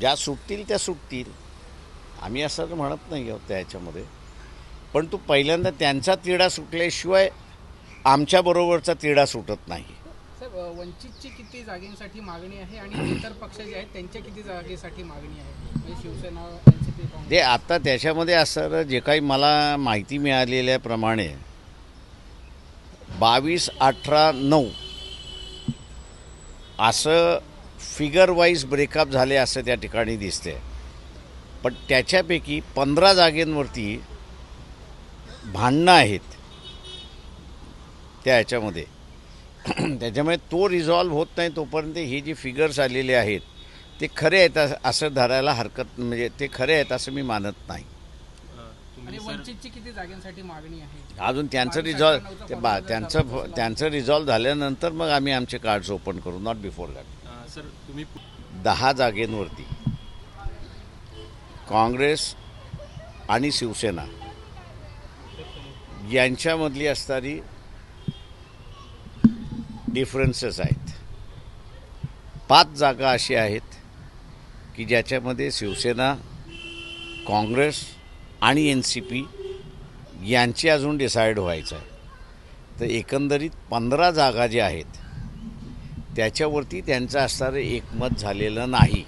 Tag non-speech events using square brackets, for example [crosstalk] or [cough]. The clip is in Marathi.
ज्या सुटतील त्या सुटतील. आम्ही असं म्हणत नाही आहोत त्याच्यामध्ये. पण तू पहिल्यांदा त्यांचा तिढा सुटल्याशिवाय आमच्याबरोबरचा तिढा सुटत नाही. वंचितची किती जागेसाठी मागणी आहे आणि इतर पक्ष जे आहेत त्यांच्या किती जागेसाठी मागणी आहे? म्हणजे शिवसेना ते आता त्याच्यामध्ये असं जे काही मला माहिती मिळालेल्याप्रमाणे बावीस अठरा नऊ असं फिगर वाईज ब्रेकअप झाले असं त्या ठिकाणी दिसते पण त्याच्यापैकी पंधरा जागेंवरती भांडणं आहेत. त्या ह्याच्यामध्ये [clears throat] त्याच्यामुळे तो रिझॉल्व्ह होत नाही तोपर्यंत हे जे फिगर्स आलेले आहेत ते खरे आहेत अस- धरायला हरकत म्हणजे ते खरे आहेत असं मी मानत नाही. अजून त्यांचं रिझॉल्व त्यांचं. त्यांचं रिझॉल्व झाल्यानंतर मग आम्ही आमचे कार्ड्स ओपन करू नॉट बिफोर दॅट सर तुम्ही दहा जागेंवरती काँग्रेस आणि शिवसेना यांच्यामधली असणारी डिफरन्सेस आहेत. पाच जागा अशी आहेत की ज्याच्यामध्ये शिवसेना काँग्रेस आणि एन सी पी यांची अजून डिसाईड व्हायचं आहे. तर एकंदरीत पंधरा जागा ज्या आहेत त्याच्यावरती त्यांचं असणारं एकमत झालेलं नाही.